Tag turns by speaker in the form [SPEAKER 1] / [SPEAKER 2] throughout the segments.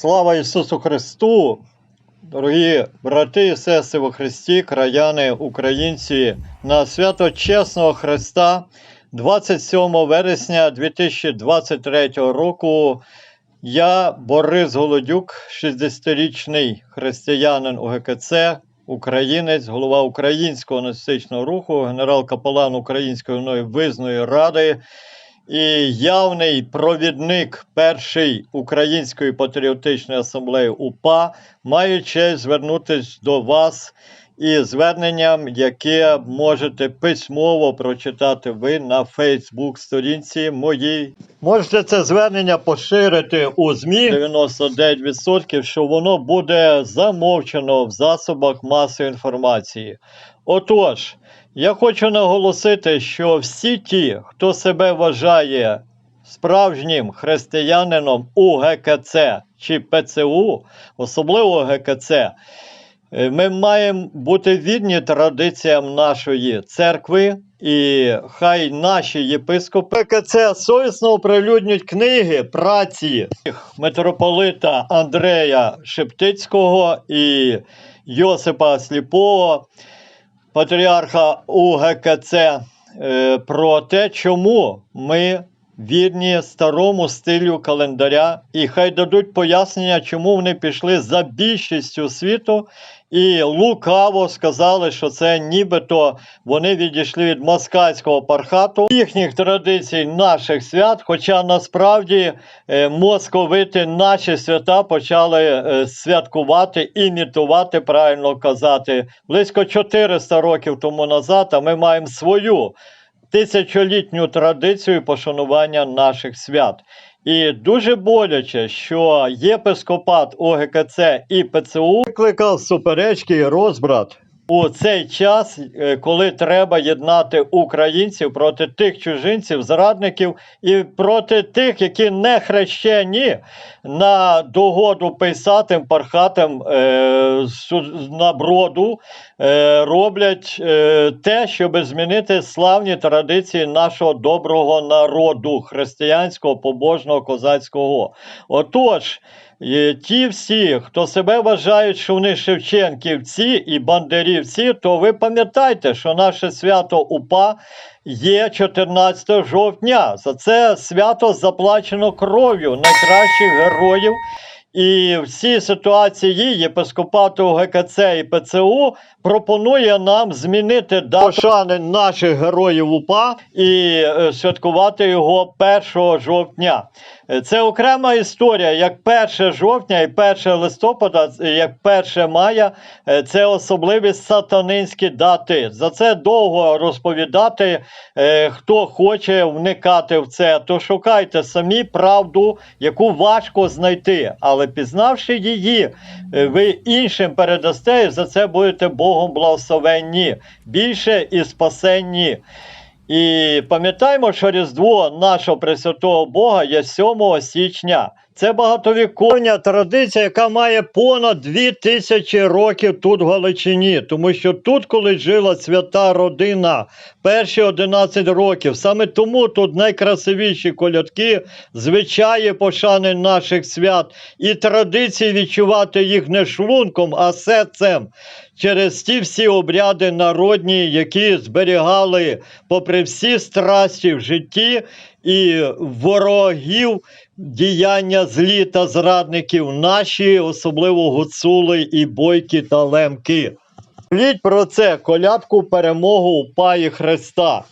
[SPEAKER 1] Слава Ісусу Христу! Дорогі брати і сестри во Христі, краяни, українці, на свято Чесного Христа 27 вересня 2023 року я, Борис Голодюк, 60-річний християнин УГКЦ, українець, голова Українського національного руху, генерал-капелан Української визної ради і явний провідник першої української патріотичної асамблеї УПА маю честь звернутися до вас із зверненням, яке можете письмово прочитати ви на Фейсбук-сторінці моїй. Можете це звернення поширити у ЗМІ 99%, що воно буде замовчено в засобах масової інформації. Отож, я хочу наголосити, що всі ті, хто себе вважає справжнім християнином УГКЦ чи ПЦУ, особливо ГКЦ, е, ми маємо бути відні традиціям нашої церкви, і хай наші єпископи КЦ совісно оприлюднюють книги праці митрополита Андрея Шептицького і Йосипа Сліпого патріарха УГКЦ е, про те, чому ми вірні старому стилю календаря, і хай дадуть пояснення, чому вони пішли за більшістю світу. І лукаво сказали, що це нібито вони відійшли від москальського пархату, їхніх традицій, наших свят. Хоча насправді е, московити наші свята почали е, святкувати, імітувати, правильно казати, близько 400 років тому назад. А ми маємо свою тисячолітню традицію пошанування наших свят. І дуже боляче, що єпископат ОГКЦ і ПЦУ викликав суперечки і розбрат у цей час, е, коли треба єднати українців проти тих чужинців, зрадників і проти тих, які не хрещені на догоду писатим, пархатим е, су- на броду, е, роблять е, те, щоб змінити славні традиції нашого доброго народу, християнського, побожного, козацького. Отож, е, ті всі, хто себе вважають, що вони Шевченківці і бандерівці, то ви пам'ятайте, що наше свято УПА є 14 жовтня. За це свято заплачено кров'ю найкращих героїв. І в цій ситуації єпископату ГКЦ і ПЦУ пропонує нам змінити дату шани наших героїв УПА і е, святкувати його 1 жовтня. Це окрема історія, як 1 жовтня і 1 листопада, е, як 1 мая, е, це особливі сатанинські дати. За це довго розповідати. Хто хоче вникати в це, то шукайте самі правду, яку важко знайти. Але пізнавши її, е, ви іншим передасте, і за це будете Богом благословенні, більше і спасенні. І пам'ятаємо, що Різдво нашого Пресвятого Бога є 7 січня. Це багатовіковня традиція, яка має понад дві тисячі років тут в Галичині, тому що тут, коли жила свята родина, перші 11 років, саме тому тут найкрасивіші колядки, звичаї пошани наших свят. І традиції відчувати їх не шлунком, а серцем. Через ті всі обряди народні, які зберігали попри всі страсті в житті і ворогів діяння злі та зрадників наші, особливо гуцули і бойки та лемки. Пліть про це колядку перемогу у паї Христа.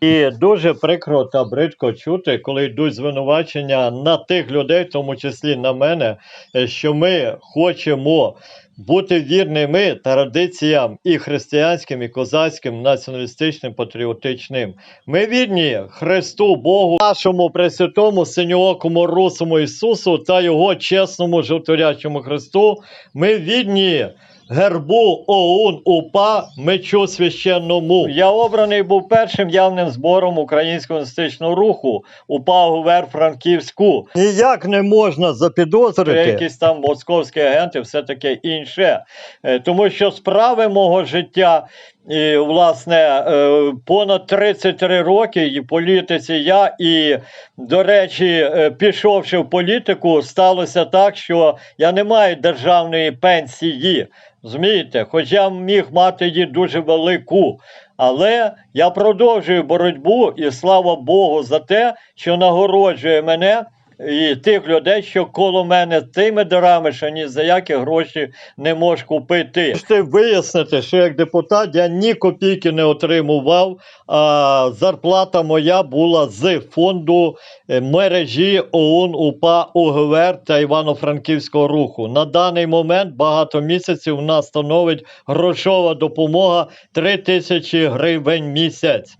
[SPEAKER 1] І дуже прикро та бридко чути, коли йдуть звинувачення на тих людей, в тому числі на мене, е, що ми хочемо бути вірними традиціям і християнським, і козацьким, націоналістичним, патріотичним. Ми вірні Христу Богу, нашому Пресвятому, Синьоокому Русому Ісусу та Його чесному жовторячому Христу. Ми вірні гербу ОУН УПА мечу священному. Я обраний був першим явним збором українського націоналістичного руху УПА ГУВЕР Франківську. Ніяк не можна запідозрити. Якісь там московські агенти, все таке інше. Е, Тому що справи мого життя, і, власне, е, понад 33 роки і політиці я, і, до речі, е, пішовши в політику, сталося так, що я не маю державної пенсії. Розумієте, хоч я міг мати її дуже велику. Але я продовжую боротьбу і слава Богу за те, що нагороджує мене і тих людей, що коло мене тими дарами, що ні за які гроші не можеш купити. Можете вияснити, що як депутат я ні копійки не отримував, а зарплата моя була з фонду е, мережі ОУН УПА УГВР та Івано-Франківського руху. На даний момент багато місяців у нас становить грошова допомога 3 тисячі гривень місяць.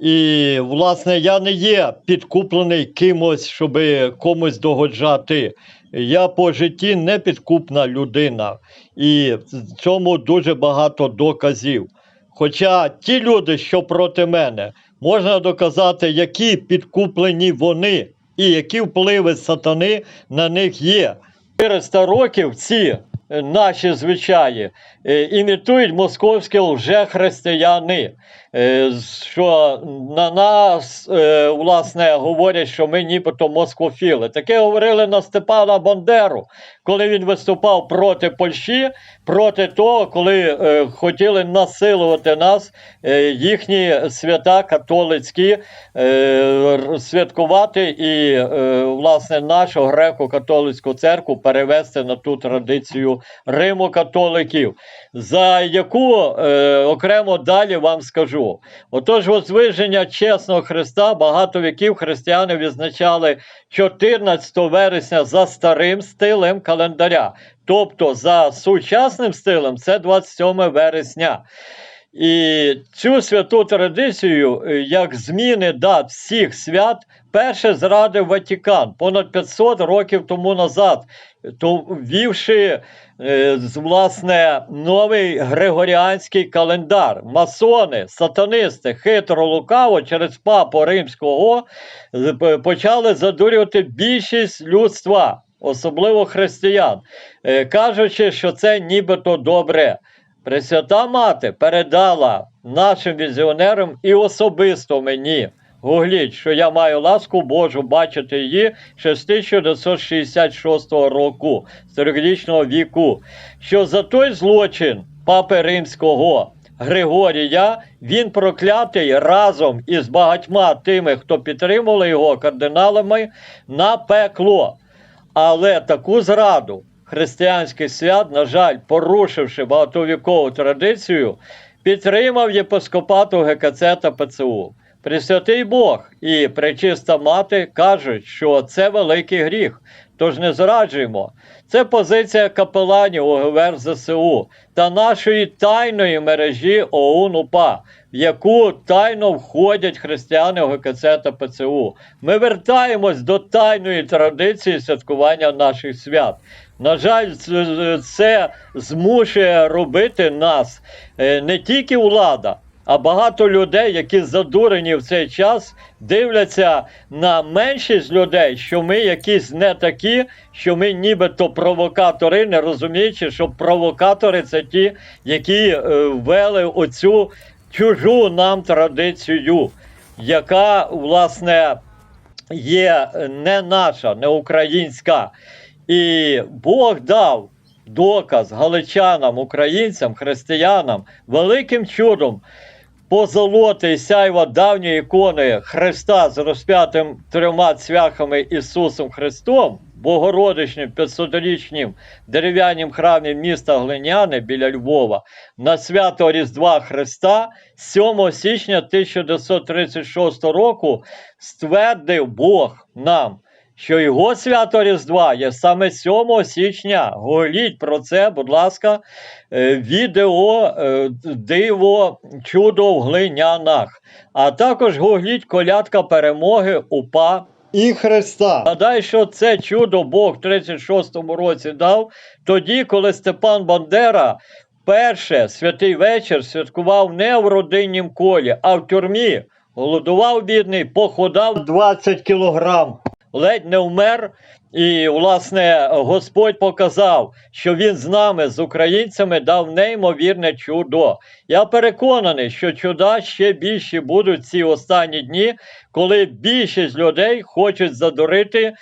[SPEAKER 1] І, власне, я не є підкуплений кимось, щоб комусь догоджати. Я по житті не підкупна людина. І в цьому дуже багато доказів. Хоча ті люди, що проти мене, можна доказати, які підкуплені вони і які впливи сатани на них є. 400 років ці е, наші звичаї е, імітують московські лжехристияни, е, що на нас, е, власне, говорять, що ми нібито москофіли. Таке говорили на Степана Бандеру, коли він виступав проти Польщі, проти того, коли е, хотіли насилувати нас, е, їхні свята католицькі е, святкувати і, е, власне, нашу греко-католицьку церкву перевести на ту традицію Риму-католиків, за яку е, окремо далі вам скажу. Отож, возвиження чесного Христа багато віків християни відзначали 14 вересня за старим стилем календаря. Тобто за сучасним стилем це 27 вересня. І цю святу традицію, е, як зміни дат всіх свят, перше зрадив Ватікан понад 500 років тому назад, то ввівши е, власне новий григоріанський календар. Масони, сатанисти, хитро лукаво через папу римського почали задурювати більшість людства, особливо християн, е, кажучи, що це нібито добре. Пресвята мати передала нашим візіонерам і особисто мені. Гугліть, що я маю ласку Божу бачити її ще з 1966 року, сторічного віку, що за той злочин Папи Римського Григорія він проклятий разом із багатьма тими, хто підтримували його кардиналами на пекло. Але таку зраду християнських свят, на жаль, порушивши багатовікову традицію, підтримав єпископату ГКЦ та ПЦУ. Пресвятий Бог і пречиста мати кажуть, що це великий гріх. Тож не зраджуємо. Це позиція капеланів ОГВР ЗСУ та нашої тайної мережі ОУН УПА, в яку тайно входять християни ОГКЦ та ПЦУ. Ми вертаємось до тайної традиції святкування наших свят. На жаль, це- змушує робити нас е, не тільки влада, а багато людей, які задурені в цей час, дивляться на меншість людей, що ми якісь не такі, що ми нібито провокатори, не розуміючи, що провокатори це ті, які е, ввели оцю чужу нам традицію, яка, власне, є не наша, не українська. І Бог дав доказ галичанам, українцям, християнам великим чудом позолоти і сяйва давньої ікони Христа з розп'ятим трьома цвяхами Ісусом Христом, Богородичним 500-річним дерев'яним храмі міста Глиняне біля Львова на свято Різдва Христа 7 січня 1936 року ствердив Бог нам, що його свято Різдва є саме 7 січня. Голіть про це, будь ласка, е, відео е, диво чудо в глинянах. А також гугліть колядка перемоги УПА і Христа. Гадай, що це чудо Бог в 36-му році дав тоді, коли Степан Бандера перше святий вечір святкував не в родиннім колі, а в тюрмі. Голодував бідний, похудав 20 кілограм. Ледь не вмер. І, власне, Господь показав, що Він з нами, з українцями, дав неймовірне чудо. Я переконаний, що чуда ще більші будуть ці останні дні, коли більшість людей хочуть задурити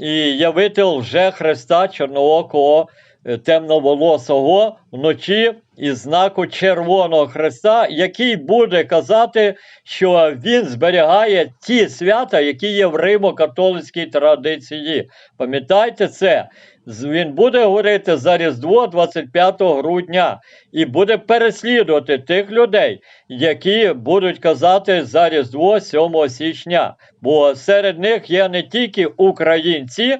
[SPEAKER 1] і явити лже Христа Чорноокого е, темноволосого вночі із знаку Червоного Христа, який буде казати, що він зберігає ті свята, які є в римо-католицькій традиції. Пам'ятайте це. Він буде говорити за Різдво 25 грудня і буде переслідувати тих людей, які будуть казати за Різдво 7 січня. Бо серед них є не тільки українці,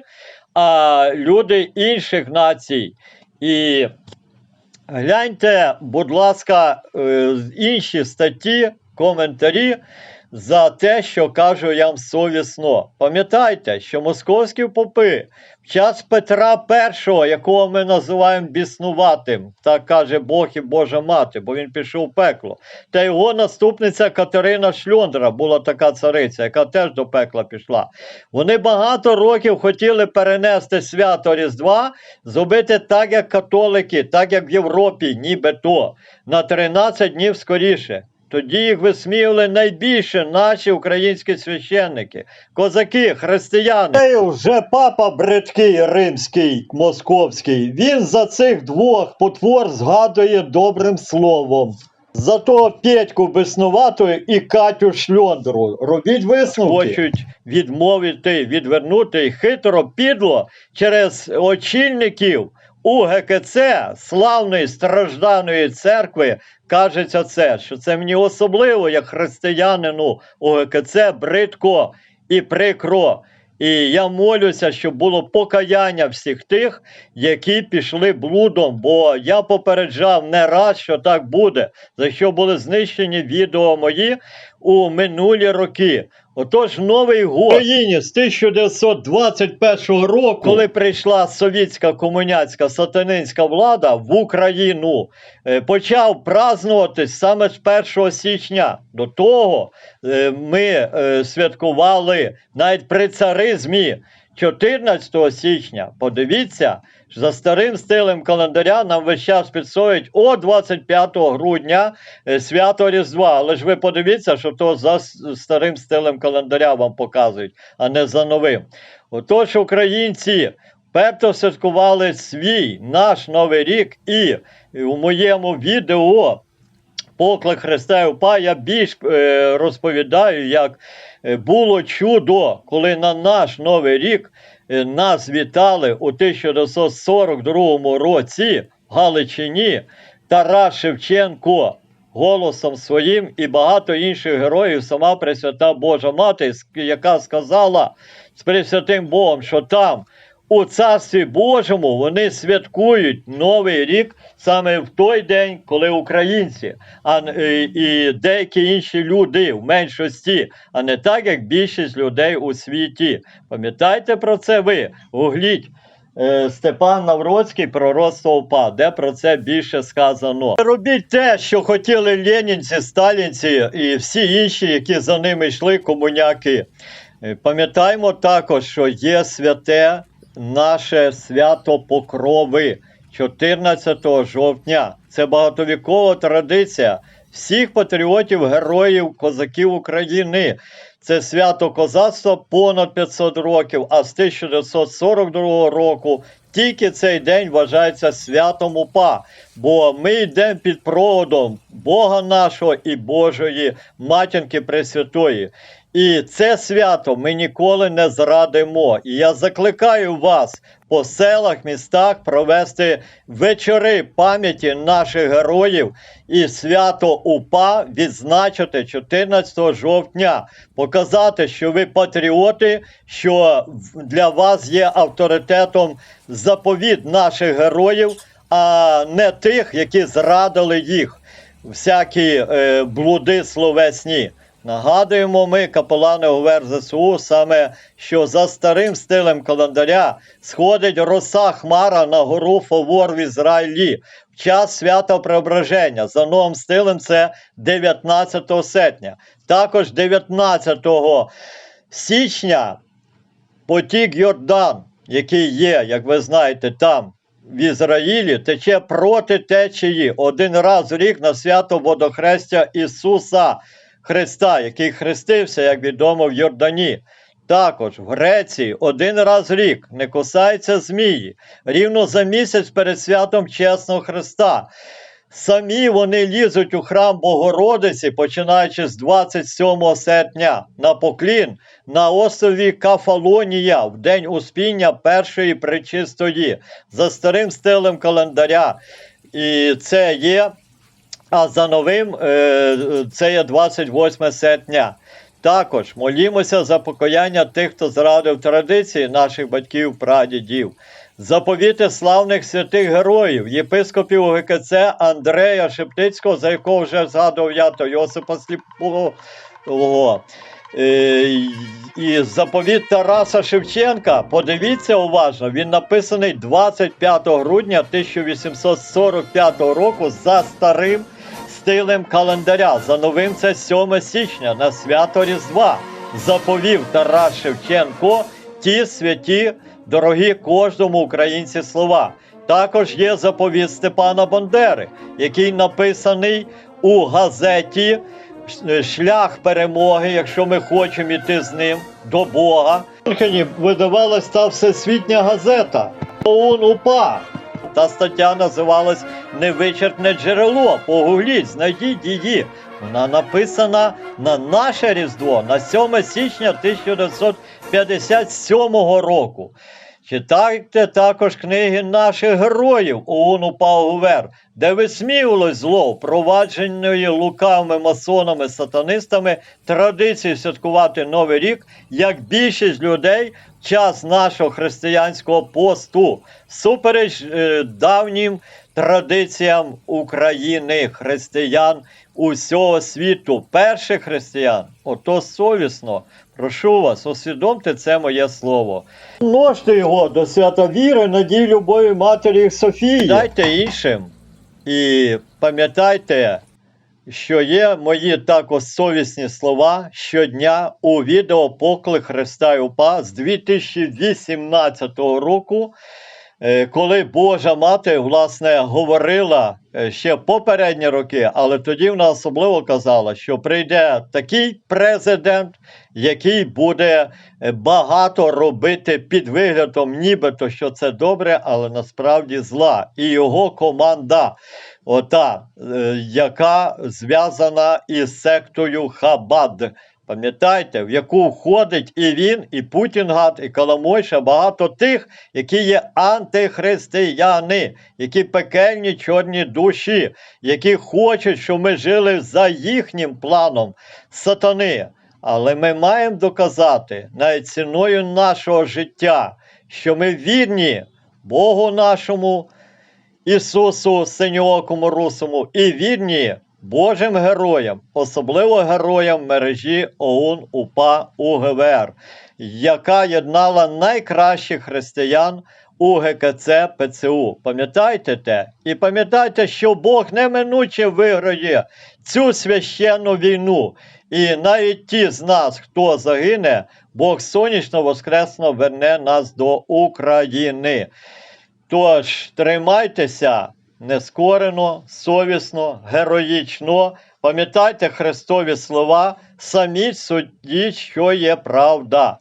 [SPEAKER 1] а люди інших націй. І гляньте, будь ласка, е, інші статті, коментарі за те, що кажу я вам совісно. Пам'ятайте, що московські попи в час Петра І, якого ми називаємо біснуватим, так каже Бог і Божа мати, бо він пішов в пекло. Та його наступниця Катерина Шльондра була така цариця, яка теж до пекла пішла. Вони багато років хотіли перенести свято Різдва, зробити так, як католики, так як в Європі, нібито на 13 днів скоріше. Тоді їх висміяли найбільше наші українські священники, козаки, християни. Ей, вже папа бридкий римський, московський. Він за цих двох потвор згадує добрим словом. За того Петьку Беснуватого і Катю Шльондру. Робіть висновки. Хочуть відмовити, відвернути і хитро підло через очільників УГКЦ, славної стражданої церкви, кажеться це, що це мені особливо, як християнину УГКЦ, бридко і прикро. І я молюся, щоб було покаяння всіх тих, які пішли блудом, бо я попереджав не раз, що так буде, за що були знищені відео мої у минулі роки. Отож, новий год в Україні з 1921 року, коли прийшла совітська комуняцька сатанинська влада в Україну, е, почав празднуватись саме з 1 січня. До того е, ми е, святкували навіть при царизмі 14 січня. Подивіться, за старим стилем календаря нам весь час підсоють о 25 грудня е, свято Різдва. Але ж ви подивіться, що то за старим стилем календаря вам показують, а не за новим. Отож, українці перто святкували свій наш новий рік, і у моєму відео Поклик Христа УПА я більш е, розповідаю, як е, було чудо, коли на наш Новий рік нас вітали у 1942 році в Галичині Тарас Шевченко голосом своїм і багато інших героїв, сама Пресвята Божа Мати, яка сказала з Пресвятим Богом, що там у Царстві Божому вони святкують Новий рік саме в той день, коли українці, а і, деякі інші люди в меншості, а не так, як більшість людей у світі. Пам'ятайте про це ви? Гугліть. е, Степан Навроцький пророцтво УПА, де про це більше сказано. Робіть те, що хотіли ленінці, сталінці і всі інші, які за ними йшли, комуняки. Е, Пам'ятаємо також, що є святе наше свято Покрови 14 жовтня. Це багатовікова традиція всіх патріотів, героїв, козаків України. Це свято козацтва понад 500 років, а з 1942 року тільки цей день вважається святом УПА, бо ми йдемо під проводом Бога нашого і Божої матінки Пресвятої. І це свято ми ніколи не зрадимо. І я закликаю вас по селах, містах провести вечори пам'яті наших героїв і свято УПА відзначити 14 жовтня, показати, що ви патріоти, що для вас є авторитетом заповіт наших героїв, а не тих, які зрадили їх всякі е, блуди словесні. Нагадуємо ми, капелани ОВР ЗСУ, саме що за старим стилем календаря сходить роса хмара на гору Фавор в Ізраїлі в час свята Преображення. За новим стилем це 19 серпня. Також 19 січня потік Йордан, який є, як ви знаєте, там в Ізраїлі, тече проти течії один раз в рік на свято водохрестя Ісуса Христа, який хрестився, як відомо, в Йордані. Також в Греції один раз в рік не кусаються змії, рівно за місяць перед святом Чесного Христа. Самі вони лізуть у храм Богородиці, починаючи з 27 серпня на поклін на острові Кафалонія в день успіння першої причистої за старим стилем календаря. І це є, а за новим е, це є 28 серпня. Також молімося за покаяння тих, хто зрадив традиції наших батьків, прадідів. Заповіти славних святих героїв, єпископів УГКЦ Андрея Шептицького, за якого вже згадував я, то Йосипа Сліпового. Е, І заповіт Тараса Шевченка, подивіться уважно, він написаний 25 грудня 1845 року за старим стилем календаря. За новим це 7 січня на свято Різдва. Заповів Тарас Шевченко ті святі, дорогі кожному українці слова. Також є заповіт Степана Бандери, який написаний у газеті Шлях перемоги, якщо ми хочемо йти з ним до Бога. Видавалась та всесвітня газета ОУН УПА. Та стаття називалась Невичерпне джерело. Погугліть, знайдіть її. Вона написана на наше Різдво на 7 січня 1957 року. Читайте також книги наших героїв ОУН УПА УВЕР, де висміювалось зло впровадженої лукавими масонами, сатанистами традиції святкувати Новий рік, як більшість людей в час нашого християнського посту, супереч е, давнім традиціям України, християн усього світу, перших християн. Ото совісно, прошу вас, усвідомте це моє слово. Множте його до свята віри, надій любові Матері Софії. Дайте іншим. І пам'ятайте, що є мої також совісні слова щодня у відео Поклик Христа і УПА з 2018 року, коли Божа Мати, власне, говорила е, ще попередні роки, але тоді вона особливо казала, що прийде такий президент, який буде е, багато робити під виглядом, нібито що це добре, але насправді зла. І його команда, ота, е, яка зв'язана із сектою Хабад. Пам'ятайте, в яку входить і він, і Путінгад, і Коломойша, багато тих, які є антихристияни, які пекельні чорні душі, які хочуть, щоб ми жили за їхнім планом сатани. Але ми маємо доказати навіть ціною нашого життя, що ми вірні Богу нашому, Ісусу Синьоокому Русому і вірні Божим героям, особливо героям мережі ОУН УПА УГВР, яка єднала найкращих християн у ГКЦ ПЦУ. Пам'ятайте те? І пам'ятайте, що Бог неминуче виграє цю священну війну. І навіть ті з нас, хто загине, Бог сонячно воскресно верне нас до України. Тож тримайтеся нескорено, совісно, героїчно. Пам'ятайте Христові слова, самі судіть, що є правда.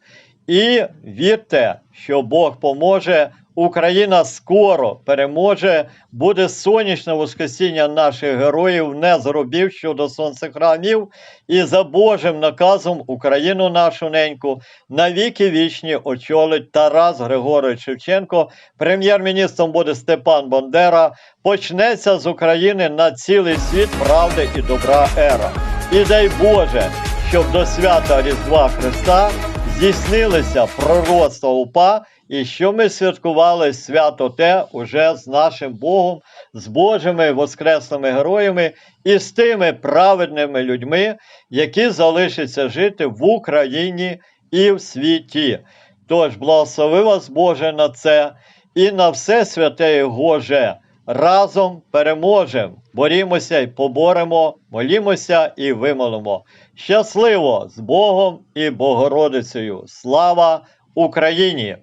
[SPEAKER 1] І вірте, що Бог поможе. Україна скоро переможе, буде сонячне воскресіння наших героїв, не зробів щодо сонцехрамів, і за Божим наказом Україну нашу неньку навіки вічні очолить Тарас Григорович Шевченко. Прем'єр-міністром буде Степан Бандера. Почнеться з України на цілий світ правди і добра ера. І дай Боже, щоб до свята Різдва Христа здійснилися пророцтва УПА, і що ми святкували свято те уже з нашим Богом, з Божими воскресними героями і з тими праведними людьми, які залишаться жити в Україні і в світі. Тож благослови вас, Боже, на це і на все святе і Гоже. Разом переможемо, борімося і поборемо, молімося і вимолимо. Щасливо з Богом і Богородицею! Слава Україні!